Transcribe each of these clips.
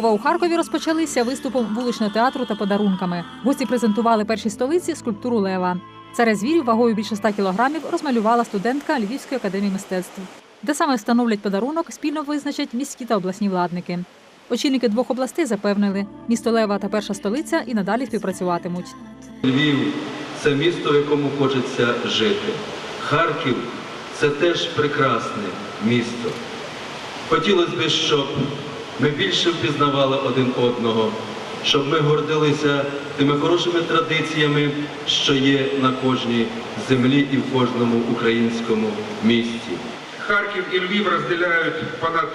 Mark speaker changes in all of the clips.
Speaker 1: Львова у Харкові розпочалися виступом вуличного театру та подарунками. Гості презентували першій столиці скульптуру Лева. Царя звірів вагою більше 100 кілограмів розмалювала студентка Львівської академії мистецтв. Де саме встановлять подарунок, спільно визначать міські та обласні владники. Очільники двох областей запевнили, місто Лева та перша столиця і надалі співпрацюватимуть.
Speaker 2: Львів це місто, в якому хочеться жити. Харків це теж прекрасне місто. Хотілося б, щоб ми більше впізнавали один одного, щоб ми гордилися тими хорошими традиціями, що є на кожній землі і в кожному українському місті.
Speaker 3: Харків і Львів розділяють понад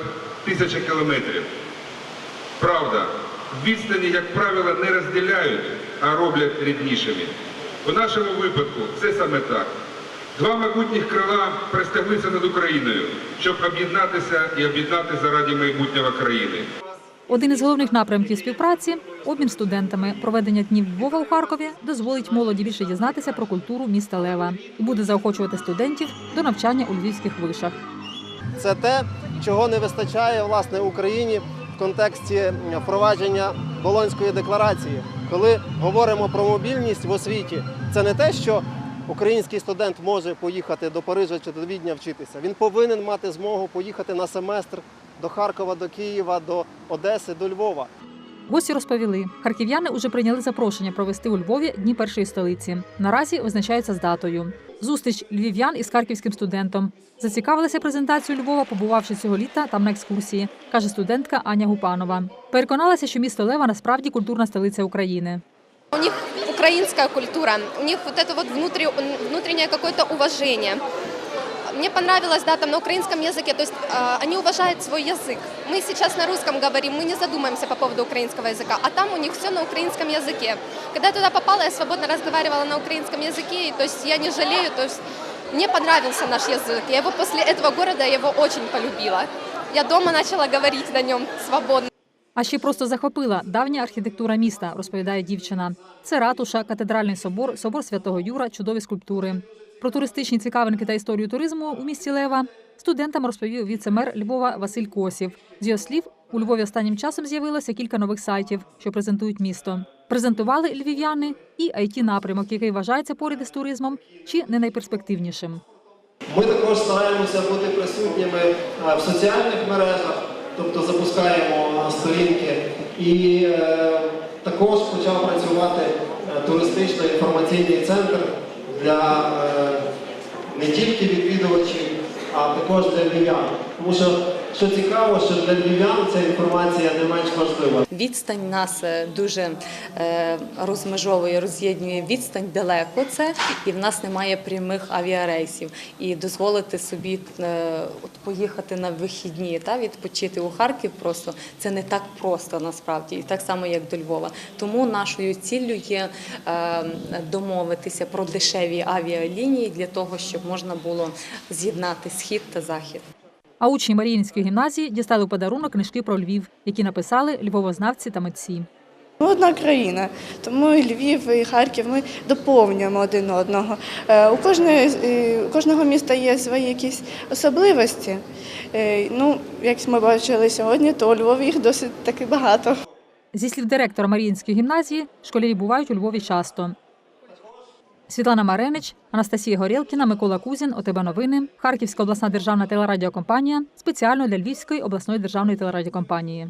Speaker 3: тисяча кілометрів. Правда, відстані, як правило, не розділяють, а роблять ріднішими. У нашому випадку це саме так. Два могутніх крила пристеглися над Україною, щоб об'єднатися і об'єднати заради майбутнього країни.
Speaker 1: Один із головних напрямків співпраці обмін студентами. Проведення днів Львова у Харкові дозволить молоді більше дізнатися про культуру міста Лева і буде заохочувати студентів до навчання у львівських вишах.
Speaker 4: Це те, чого не вистачає власне Україні в контексті впровадження Болонської декларації. Коли говоримо про мобільність в освіті, це не те, що український студент може поїхати до Парижа чи до Відня вчитися. Він повинен мати змогу поїхати на семестр до Харкова, до Києва, до Одеси, до Львова.
Speaker 1: Гості розповіли, харків'яни уже прийняли запрошення провести у Львові дні першої столиці. Наразі визначається з датою. Зустріч львів'ян із харківським студентом. Зацікавилася презентацією Львова, побувавши цього літа там на екскурсії, каже студентка Аня Гупанова. Переконалася, що місто Лева насправді культурна столиця України.
Speaker 5: У них украинская культура, у них вот это вот внутри, внутреннее какое-то уважение. Мне понравилось, да, там на украинском языке, то есть э, они уважают свой язык. Мы сейчас на русском говорим, мы не задумаемся по поводу украинского языка, а там у них все на украинском языке. Когда я туда попала, я свободно разговаривала на украинском языке, и, то есть я не жалею, то есть мне понравился наш язык. Я его после этого города, я его очень полюбила. Я дома начала говорить на нем свободно.
Speaker 1: А ще просто захопила давня архітектура міста, розповідає дівчина. Це ратуша, катедральний собор, собор святого Юра, чудові скульптури. Про туристичні цікавинки та історію туризму у місті Лева студентам розповів віце-мер Львова Василь Косів. З його слів, у Львові останнім часом з'явилося кілька нових сайтів, що презентують місто. Презентували львів'яни і it напрямок, який вважається поряд із туризмом, чи не найперспективнішим.
Speaker 4: Ми також стараємося бути присутніми е, в соціальних мережах, тобто запускаємо сторінки, і е, також почав працювати туристичний туристично-інформаційний центр для е, не тільки відвідувачів, а також для львів'ян. Тому що, що цікаво, що для львів'ян ця інформація не менш важлива.
Speaker 6: Відстань нас е, дуже е, розмежовує, роз'єднує відстань далеко це, і в нас немає прямих авіарейсів. І дозволити собі е, от поїхати на вихідні та відпочити у Харків просто це не так просто насправді, і так само як до Львова. Тому нашою ціллю є домовитися про дешеві авіалінії для того, щоб можна було з'єднати схід та захід.
Speaker 1: А учні Маріїнської гімназії дістали у подарунок книжки про Львів, які написали львовознавці та митці.
Speaker 7: Ми одна країна, тому і Львів і Харків ми доповнюємо один одного. Е, У кожної, е, у кожного міста є свої якісь особливості. Е, Ну, як ми бачили сьогодні, то у Львові їх досить таки багато.
Speaker 1: Зі слів директора Маріїнської гімназії, школярі бувають у Львові часто. Світлана Маренич, Анастасія Горілкіна, Микола Кузін, ОТБ Новини, Харківська обласна державна телерадіокомпанія. Спеціально для Львівської обласної державної телерадіокомпанії.